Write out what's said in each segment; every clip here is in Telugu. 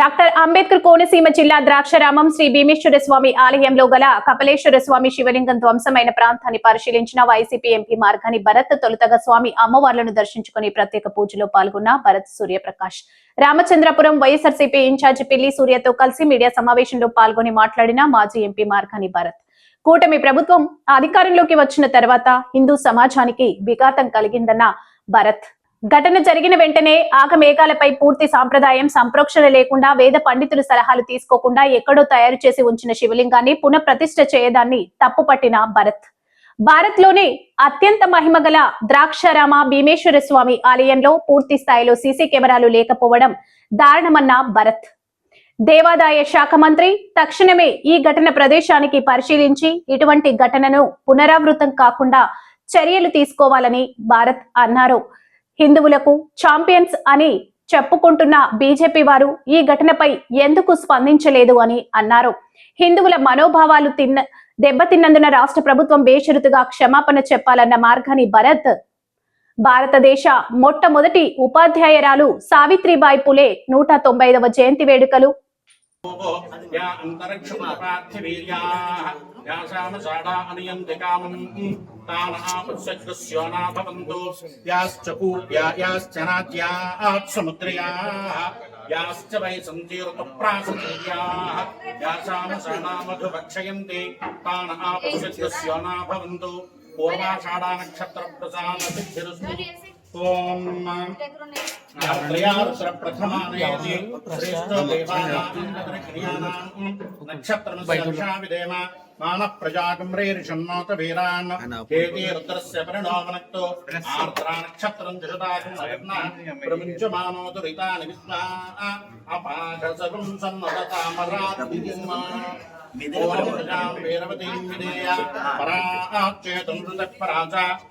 డాక్టర్ అంబేద్కర్ కోనసీమ జిల్లా ద్రాక్షరామం శ్రీ భీమేశ్వర స్వామి ఆలయంలో గల కపలేశ్వర స్వామి శివలింగం ధ్వంసమైన ప్రాంతాన్ని పరిశీలించిన వైసీపీ ఎంపీ మార్గాని భరత్ తొలుతగా స్వామి అమ్మవార్లను దర్శించుకుని ప్రత్యేక పూజలో పాల్గొన్న భరత్ సూర్యప్రకాష్. రామచంద్రపురం వైఎస్ఆర్సీపీ ఇన్ఛార్జి పిల్లి సూర్యతో కలిసి మీడియా సమావేశంలో పాల్గొని మాట్లాడిన మాజీ ఎంపీ మార్గాని భరత్. కూటమి ప్రభుత్వం అధికారంలోకి వచ్చిన తర్వాత హిందూ సమాజానికి విఘాతం కలిగిందన్న భరత్. ఘటన జరిగిన వెంటనే ఆగమేఘాలపై పూర్తి సాంప్రదాయం సంప్రోక్షణ లేకుండా వేద పండితులు సలహాలు తీసుకోకుండా ఎక్కడో తయారు చేసి ఉంచిన శివలింగాన్ని పునఃప్రతిష్ఠ చేయదాన్ని తప్పుపట్టిన భరత్. భారత్లోనే అత్యంత మహిమగల ద్రాక్షారామ భీమేశ్వర స్వామి ఆలయంలో పూర్తి స్థాయిలో సీసీ కెమెరాలు లేకపోవడం దారుణమన్న భరత్. దేవాదాయ శాఖ మంత్రి తక్షణమే ఈ ఘటన ప్రదేశానికి పరిశీలించి ఇటువంటి ఘటనను పునరావృతం కాకుండా చర్యలు తీసుకోవాలని భారత్ అన్నారు. హిందువులకు ఛాంపియన్స్ అని చెప్పుకుంటున్న బీజేపీ వారు ఈ ఘటనపై ఎందుకు స్పందించలేదు అని అన్నారు. హిందువుల మనోభావాలు తిన్న దెబ్బతిన్నందున రాష్ట్ర ప్రభుత్వం బేషరతుగా క్షమాపణ చెప్పాలన్న మార్గాన్ని భరత్ భారతదేశ మొట్టమొదటి ఉపాధ్యాయురాలు సావిత్రిబాయి పులే నూట తొంభై జయంతి వేడుకలు या अन्तरिक्षमापार्थवीर्याः यासामसाडा अनियन्ति कामम् तान् आपत्सकृस्योना भवन्तु याश्च कूप्या याश्च नाद्याः समुद्रयाः याश्च वै सन्तीर्तप्रासतीर्याः यासामसाना मधुभक्षयन्ति तान् आपत्सकृस्योना भवन्तु पूर्वाषाढा नक्षत्रप्रसादसिद्धिरस्तु ॐ त्रयादशप्रथमानयति नक्षत्रमस्याविदेम मानः प्रजागम्रेरिषन्नोत वीरान् हेति रुद्रस्य परिणोमनक्तो आर्द्रा नक्षत्रम् दिशताकुमयर्नः प्रमुञ्चमानो दुरितानि विद्मा अपाघसगुं सन्नततामरादिम् ओरप्रजाम् वीरवतीम् विधेय पराचेतम् ऋतपराच गोभिर्नक्षत्रम् वसुभिः समक्तम्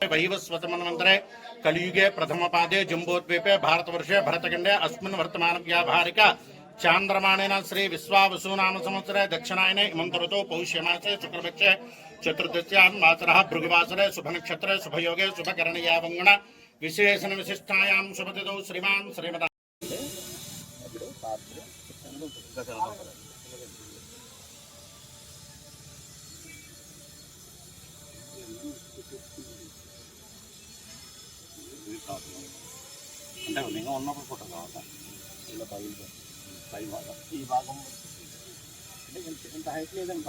महाविष्णुराज्ञा वैवस्वतमन्वन्तरे कलियुगे प्रथमपादे जम्बोद्वीपे भारतवर्षे भरतखण्डे। अस्मिन् वर्तमान व्यावहारिक चान्द्रमाणेन श्री विश्वावसुनाम संवत्सरे। दक्षिणायने इमन्त ऋतौ पौष्यमासे शुक्लपक्षे चतुर्दश्यां वासरः भृगुवासरे शुभनक्षत्रे शुभयोगे शुभकरणयावङ्गुण विशेषण विशिष्टायां शुभतिथौ श्रीमान् श्रीमता అంటే ఉన్నప్పుడు ఇలా పై భాగం. ఈ భాగం అంటే ఇంత హైట్ లేదని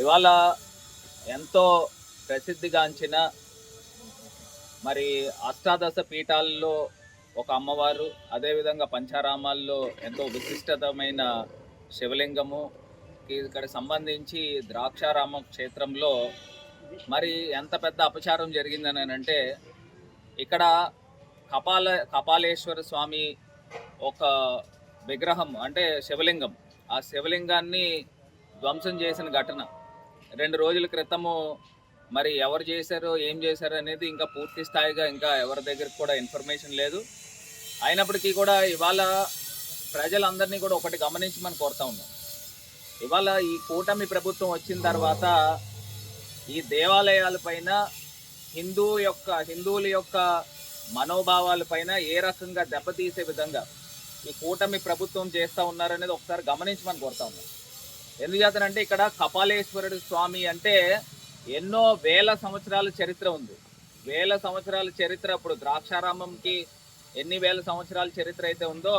ఇవాళ ఎంతో ప్రసిద్ధిగాంచిన మరి అష్టాదశ పీఠాల్లో ఒక అమ్మవారు అదేవిధంగా పంచారామాల్లో ఎంతో విశిష్టతమైన శివలింగము. ఇక్కడ సంబంధించి ద్రాక్షారామ క్షేత్రంలో మరి ఎంత పెద్ద అపచారం జరిగిందని అంటే ఇక్కడ కపాల కపాలేశ్వర స్వామి ఒక విగ్రహం అంటే శివలింగం. ఆ శివలింగాన్ని ధ్వంసం చేసిన ఘటన. రెండు రోజుల క్రితము మరి ఎవరు చేశారో ఏం చేశారో అనేది ఇంకా పూర్తి స్థాయిగా ఇంకా ఎవరి దగ్గరికి కూడా ఇన్ఫర్మేషన్ లేదు. అయినప్పటికీ కూడా ఇవాళ ప్రజలందరినీ కూడా ఒకటి గమనించమని కోరుతా ఉన్నాం. ఇవాళ ఈ కూటమి ప్రభుత్వం వచ్చిన తర్వాత ఈ దేవాలయాలపైన హిందూ యొక్క హిందువుల యొక్క మనోభావాలపైన ఏ రకంగా దెబ్బతీసే విధంగా ఈ కూటమి ప్రభుత్వం చేస్తూ ఉన్నారనేది ఒకసారి గమనించమని కోరుతా ఉన్నాం. ఎందుచేతనంటే ఇక్కడ కపాలేశ్వరుడు స్వామి అంటే ఎన్నో వేల సంవత్సరాల చరిత్ర ఉంది. వేల సంవత్సరాల చరిత్ర ఇప్పుడు ద్రాక్షారామంకి ఎన్ని వేల సంవత్సరాల చరిత్ర అయితే ఉందో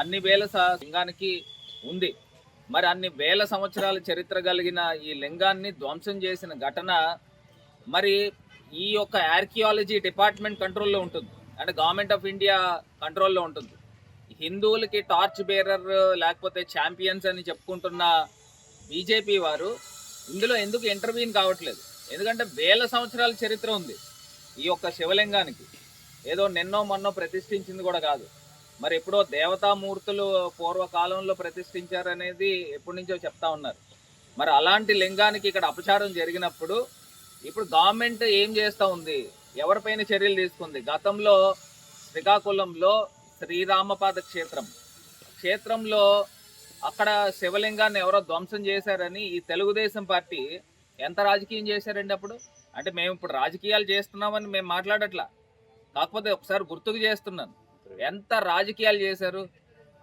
అన్ని వేల లింగానికి ఉంది. మరి అన్ని వేల సంవత్సరాల చరిత్ర కలిగిన ఈ లింగాన్ని ధ్వంసం చేసిన ఘటన మరి ఈ యొక్క ఆర్కియాలజీ డిపార్ట్మెంట్ కంట్రోల్లో ఉంటుంది. అంటే గవర్నమెంట్ ఆఫ్ ఇండియా కంట్రోల్లో ఉంటుంది. హిందువులకి టార్చ్ బేరర్ లేకపోతే ఛాంపియన్స్ అని చెప్పుకుంటున్న బీజేపీ వారు ఇందులో ఎందుకు ఇంటర్వ్యూన్ కావట్లేదు? ఎందుకంటే వేల సంవత్సరాల చరిత్ర ఉంది ఈ యొక్క శివలింగానికి. ఏదో నిన్నో మొన్నో ప్రతిష్ఠించింది కూడా కాదు. మరి ఎప్పుడో దేవతామూర్తులు పూర్వకాలంలో ప్రతిష్ఠించారనేది ఎప్పటి నుంచో చెప్తా ఉన్నారు. మరి అలాంటి లింగానికి ఇక్కడ అపచారం జరిగినప్పుడు ఇప్పుడు గవర్నమెంట్ ఏం చేస్తూ ఉంది? ఎవరిపైన చర్యలు తీసుకుంది? గతంలో శ్రీకాకుళంలో శ్రీరామపాద క్షేత్రం. క్షేత్రంలో అక్కడ శివలింగాన్ని ఎవరో ధ్వంసం చేశారని ఈ తెలుగుదేశం పార్టీ ఎంత రాజకీయం చేశారండి అప్పుడు? అంటే మేము ఇప్పుడు రాజకీయాలు చేస్తున్నామని మేము మాట్లాడట్లా. కాకపోతే ఒకసారి గుర్తుకు చేస్తున్నాను. ఎంత రాజకీయాలు చేశారు?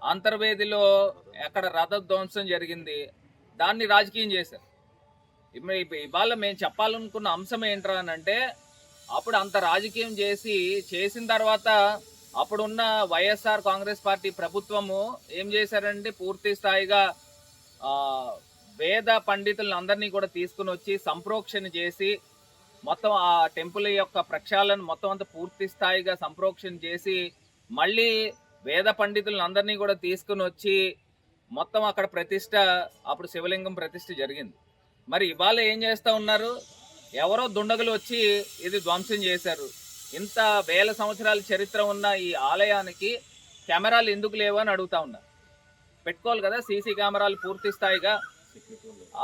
అంతర్వేదిలో ఎక్కడ రథ ధ్వంసం జరిగింది? దాన్ని రాజకీయం చేశారు. ఇవాళ మేము చెప్పాలనుకున్న అంశం ఏంట్రా అని అంటే అప్పుడు అంత రాజకీయం చేసి చేసిన తర్వాత అప్పుడున్న వైఎస్ఆర్ కాంగ్రెస్ పార్టీ ప్రభుత్వము ఏం చేశారంటే పూర్తి స్థాయిగా వేద పండితులను అందరినీ కూడా తీసుకుని వచ్చి సంప్రోక్షణ చేసి మొత్తం ఆ టెంపుల్ యొక్క ప్రక్షాళన మొత్తం అంతా పూర్తి స్థాయిగా సంప్రోక్షణ చేసి మళ్ళీ వేద పండితులను అందరినీ కూడా తీసుకుని వచ్చి మొత్తం అక్కడ ప్రతిష్ట అప్పుడు శివలింగం ప్రతిష్ట జరిగింది. మరి ఇవాళ ఏం చేస్తూ ఉన్నారు? ఎవరో దుండగులు వచ్చి ఇది ధ్వంసం చేశారు. ఇంత వేల సంవత్సరాల చరిత్ర ఉన్న ఈ ఆలయానికి కెమెరాలు ఎందుకు లేవు అని అడుగుతా ఉన్నా. పెట్టుకోవాలి కదా సీసీ కెమెరాలు పూర్తి స్థాయిగా.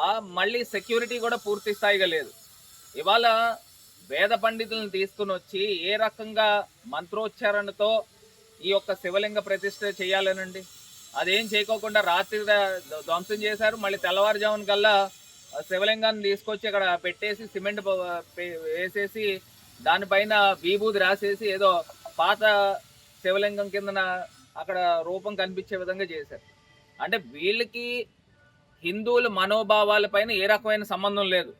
ఆ మళ్ళీ సెక్యూరిటీ కూడా పూర్తి స్థాయిగా లేదు. ఇవాళ వేద పండితులను తీసుకుని వచ్చి ఏ రకంగా మంత్రోచ్చారణతో ఈ యొక్క శివలింగ ప్రతిష్ట చేయాలనండి? అదేం చేయకోకుండా రాత్రి ధ్వంసం చేశారు. మళ్ళీ తెల్లవారుజామున కల్లా శివలింగాన్ని తీసుకొచ్చి అక్కడ పెట్టేసి సిమెంట్ వేసేసి దానిపైన బీబూది రాసేసి ఏదో పాత శివలింగం కిందన అక్కడ రూపం కనిపించే విధంగా చేశారు. అంటే వీళ్ళకి హిందువుల మనోభావాలపైన ఏ రకమైన సంబంధం లేదు.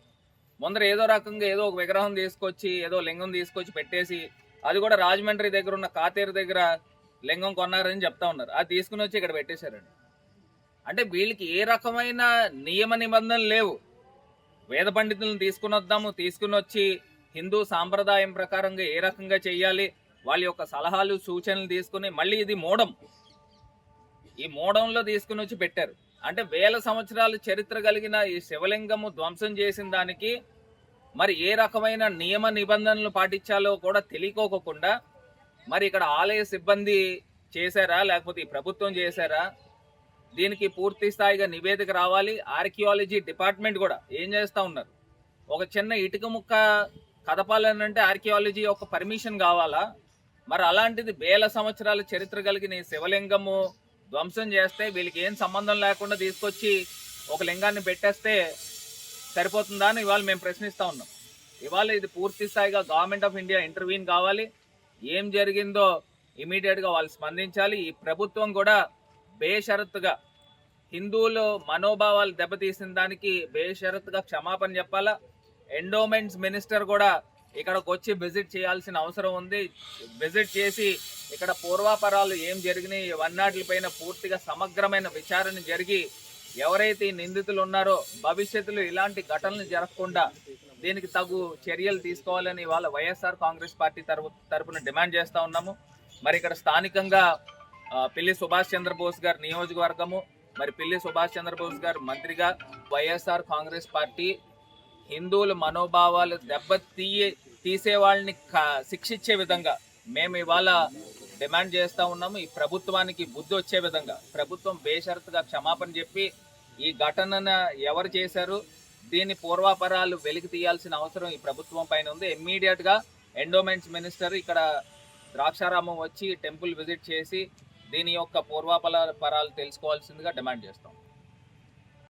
ముందర ఏదో రకంగా ఏదో ఒక విగ్రహం తీసుకొచ్చి ఏదో లింగం తీసుకొచ్చి పెట్టేసి అది కూడా రాజమండ్రి దగ్గర ఉన్న కాతేరు దగ్గర లింగం కొన్నారని చెప్తా ఉన్నారు. అది తీసుకుని వచ్చి ఇక్కడ పెట్టేశారండి. అంటే వీళ్ళకి ఏ రకమైన నియమ నిబంధనలు లేవు. వేద పండితులను తీసుకుని వద్దాము తీసుకుని వచ్చి హిందూ సాంప్రదాయం ప్రకారంగా ఏ రకంగా చేయాలి వాళ్ళ యొక్క సలహాలు సూచనలు తీసుకుని మళ్ళీ ఇది మోడం. ఈ మోడంలో తీసుకుని వచ్చి పెట్టారు. అంటే వేల సంవత్సరాలు చరిత్ర కలిగిన ఈ శివలింగము ధ్వంసం చేసిన దానికి మరి ఏ రకమైన నియమ నిబంధనలు పాటించాలో కూడా తెలియకోకుండా మరి ఇక్కడ ఆలయ సిబ్బంది చేశారా లేకపోతే ఈ ప్రభుత్వం చేశారా? దీనికి పూర్తి స్థాయిగా నివేదిక రావాలి. ఆర్కియాలజీ డిపార్ట్మెంట్ కూడా ఏం చేస్తూ ఉన్నారు? ఒక చిన్న ఇటుక ముక్క కదపాలనంటే ఆర్కియాలజీ ఒక పర్మిషన్ కావాలా? మరి అలాంటిది వేల సంవత్సరాల చరిత్ర కలిగిన ఈ శివలింగము ధ్వంసం చేస్తే వీళ్ళకి ఏం సంబంధం లేకుండా తీసుకొచ్చి ఒక లింగాన్ని పెట్టేస్తే సరిపోతుందా అని ఇవాళ మేము ప్రశ్నిస్తా ఉన్నాం. ఇవాళ ఇది పూర్తి స్థాయిగా గవర్నమెంట్ ఆఫ్ ఇండియా ఇంటర్వ్యూన్ కావాలి. ఏం జరిగిందో ఇమీడియట్గా వాళ్ళు స్పందించాలి. ఈ ప్రభుత్వం కూడా బేషరత్తుగా హిందువులు మనోభావాలు దెబ్బతీసిన దానికి బేషరత్తుగా క్షమాపణ చెప్పాలా? ఎండోమెంట్స్ మినిస్టర్ కూడా ఇక్కడికి వచ్చి విజిట్ చేయాల్సిన అవసరం ఉంది. విజిట్ చేసి ఇక్కడ పూర్వాపరాలు ఏం జరిగినాయి ఇవన్నాటిపైన పూర్తిగా సమగ్రమైన విచారణ జరిగి ఎవరైతే నిందితులు ఉన్నారో భవిష్యత్తులో ఇలాంటి ఘటనలు జరగకుండా దీనికి తగు చర్యలు తీసుకోవాలని వాళ్ళ వైఎస్ఆర్ కాంగ్రెస్ పార్టీ తరపు తరపున డిమాండ్ చేస్తూ ఉన్నాము. మరి ఇక్కడ స్థానికంగా పిల్లి సుభాష్ చంద్రబోస్ గారి నియోజకవర్గము మరి పిల్లి సుభాష్ చంద్రబోస్ గారు మంత్రిగా వైఎస్ఆర్ కాంగ్రెస్ పార్టీ హిందువుల మనోభావాలు దెబ్బ తీయ తీసే వాళ్ళని శిక్షించే విధంగా మేము ఇవాళ డిమాండ్ చేస్తూ ఉన్నాము. ఈ ప్రభుత్వానికి బుద్ధి వచ్చే విధంగా ప్రభుత్వం బేషరతుగా క్షమాపణ చెప్పి ఈ ఘటనను ఎవరు చేశారు దీని పూర్వాపరాలు వెలికి తీయాల్సిన అవసరం ఈ ప్రభుత్వం పైన ఉంది. ఇమ్మీడియట్గా ఎండోమెంట్స్ మినిస్టర్ ఇక్కడ ద్రాక్షారామం వచ్చి టెంపుల్ విజిట్ చేసి దీని యొక్క పూర్వాపరాలు తెలుసుకోవాల్సిందిగా డిమాండ్ చేస్తాం.